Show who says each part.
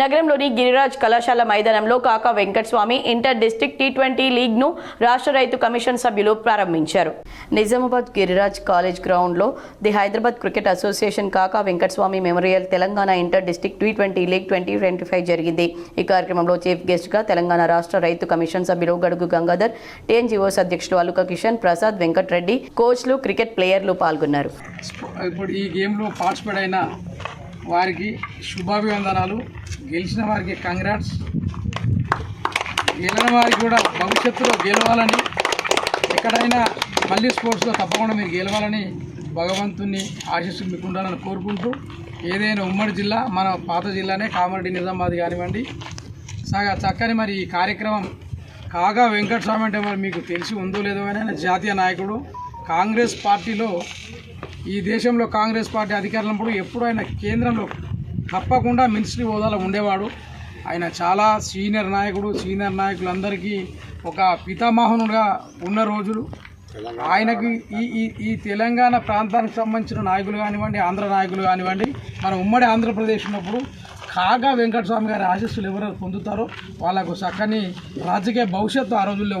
Speaker 1: నగరంలోని గిరిరాజ్ కళాశాల మైదానంలో Kaka Venkataswamy inter district T twenty లీగ్ను రాష్ట్ర రైతు కమిషన్ సభ్యులు ప్రారంభించారు. నిజామాబాద్ గిరిరాజ్ కాలేజ్ గ్రౌండ్లో the Hyderabad cricket association Kaka Venkataswamy memorial Telangana inter district T twenty league twenty twenty five జరిగింది. ఈ కార్యక్రమంలో చీఫ్ గెస్ట్గా తెలంగాణ రాష్ట్ర రైతు కమిషన్ సభ్యులు గడుగు గంగాధర్ టీఎన్జీఓస్ అధ్యక్షులు అలుక కిషన్ ప్రసాద్ వెంకట్రెడ్డి కోచ్లు క్రికెట్ ప్లేయర్లు పాల్గొన్నారు.
Speaker 2: ఇప్పుడు ఈ గేమ్లో పార్టిసిపేట్ అయిన వారికి శుభాభివందనాలు. గెలిచిన వారికి కంగ్రాట్స్ గెలిన వారికి కూడా భవిష్యత్తులో గెలవాలని ఎక్కడైనా మళ్ళీ స్పోర్ట్స్లో తప్పకుండా మీరు గెలవాలని భగవంతుని ఆశీస్సులు మీకు ఉండాలని కోరుకుంటూ ఏదైనా ఉమ్మడి జిల్లా మన పాత జిల్లానే కామారెడ్డి నిజామాబాద్ కానివ్వండి. సాగా చక్కని మరి ఈ కార్యక్రమం కాగా వెంకటస్వామి అంటే మరి మీకు తెలిసి ఉందో లేదో కానీ జాతీయ నాయకుడు. కాంగ్రెస్ పార్టీలో ఈ దేశంలో కాంగ్రెస్ పార్టీ అధికారంలో ఎప్పుడు ఆయన కేంద్రంలో తప్పకుండా మినిస్ట్రీ హోదాలో ఉండేవాడు. ఆయన చాలా సీనియర్ నాయకుడు సీనియర్ నాయకులందరికీ ఒక పితామహనుడుగా ఉన్న రోజులు. ఆయనకి ఈ ఈ ఈ తెలంగాణ ప్రాంతానికి సంబంధించిన నాయకులు కానివ్వండి ఆంధ్ర నాయకులు కానివ్వండి మన ఉమ్మడి ఆంధ్రప్రదేశ్ ఉన్నప్పుడు కాగా వెంకటస్వామి గారి ఆశస్సులు ఎవరెవరు పొందుతారో వాళ్ళకు చక్కని రాజకీయ భవిష్యత్తు ఆ రోజుల్లో